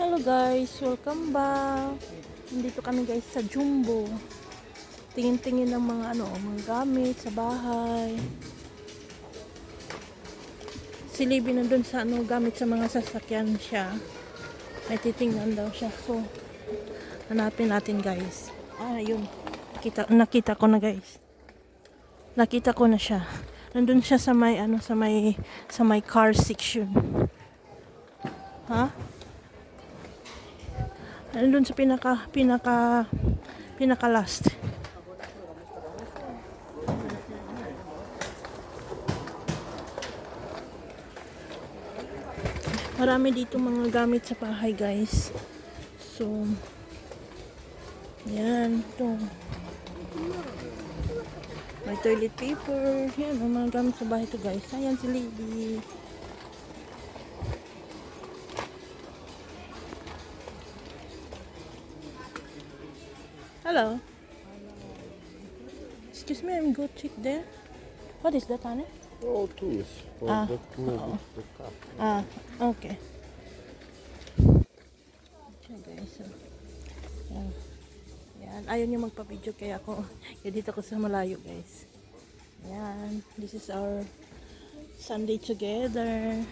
Hello guys, welcome back. Nandito kami guys sa Jumbo. Tingin-tingin ng mga ano, mga gamit sa bahay. Si Libby nandun sa ano, gamit sa mga sasakyan siya. May titingnan daw siya. So, hanapin natin guys. Ah, yun. Kita, nakita ko na guys. Nakita ko na siya. Nandun siya sa may ano, sa may sa may car section. Ha? Nandun sa pinaka, pinaka, pinaka last. Marami dito mga gamit sa bahay, guys. So, yan, ito. May toilet paper. Yan, mga gamit sa bahay to guys. Ayan si Lady. Hello. Excuse me, I'm go check there. What is that, Anne? Oh, tools for Ah, the, the, the cup. Ah, okay. Siya guys. So, yan. Yan. Ayaw niya magpa-video kaya ako, kaya dito ako sa malayo guys. Yan. This is our Sunday together.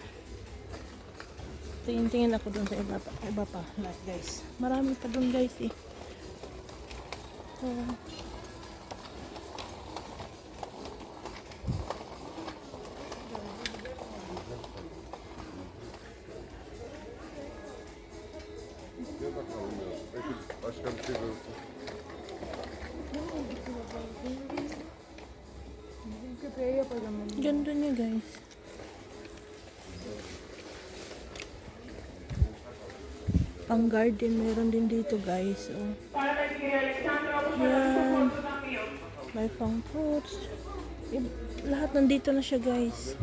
Tingin-tingin ako dun sa iba pa, iba pa like guys. Marami pa dun guys eh. Başka bir guys. Pang garden meron din dito guys. Oh. Yan. May pang fruits. Eh, lahat nandito na siya guys.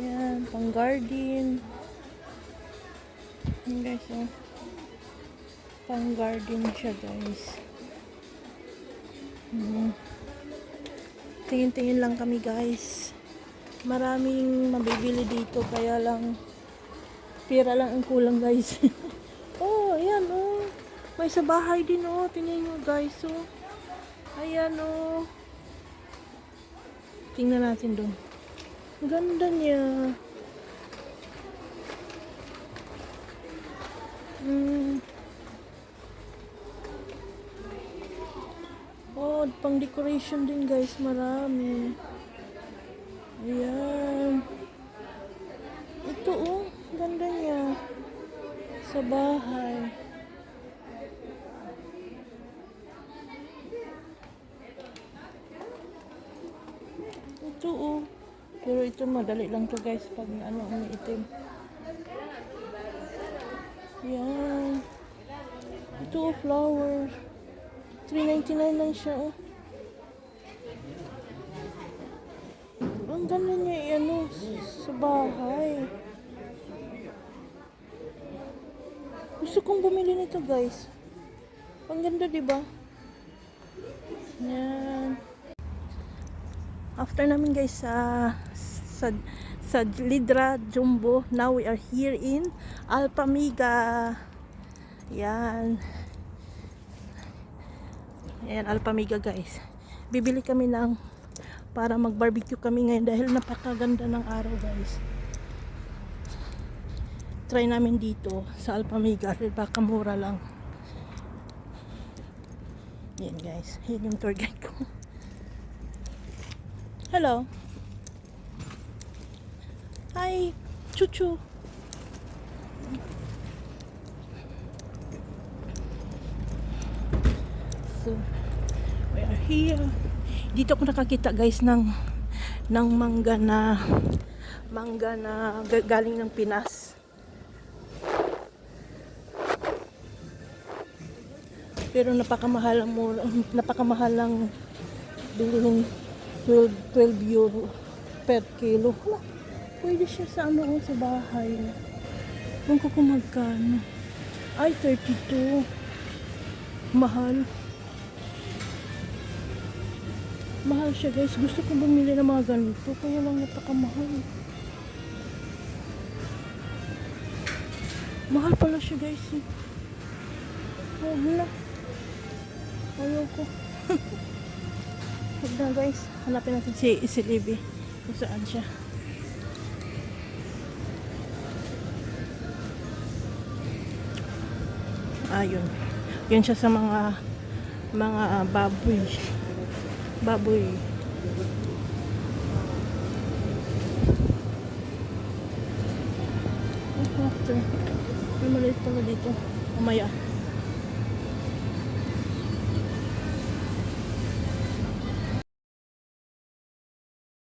Yan. Pang garden. Yan guys oh. Pang garden siya guys. Hmm. Tingin-tingin lang kami guys. Maraming mabibili dito kaya lang pira lang ang kulang guys. May sa bahay din oh. Tingnan nyo guys oh. Ayan oh. Tingnan natin doon. Ganda niya. Mm. Oh, pang decoration din guys, marami. Ayan. Ito oh, ganda niya. Sa bahay. Ito oh. Pero ito madali lang to guys pag ano, ang itim. Ayan. Ito flowers. 3.99 lang siya oh. Ang ganda niya ano sa bahay. Gusto kong bumili nito guys. Ang ganda 'di ba? Yan. After namin guys sa sa sa Lidra Jumbo, now we are here in Alpamiga. Yan. Ayan, Alpamiga guys. Bibili kami ng para mag-barbecue kami ngayon dahil napakaganda ng araw guys. Try namin dito sa Alpamiga baka mura lang. Yan guys. Yan yung tour guide ko. Hello. Hi, Chuchu. So, we are here. Dito ako nakakita guys ng ng mangga na mangga na ga- galing ng Pinas. Pero napakamahal ang napakamahal ang bilhin 12, 12 euro per kilo. Hala, pwede siya sa ano oh, sa bahay. Kung ko magkano. Ay, 32. Mahal. Mahal siya guys. Gusto ko bumili ng mga ganito. Kaya lang napakamahal. Mahal pala siya guys. eh. Oh, hala. Ayoko. Huwag na guys. Hanapin natin si, si Libby. Kung saan siya. Ayun. Yun siya sa mga mga ah, baboy. Baboy. After. May maliit pala dito. Mamaya.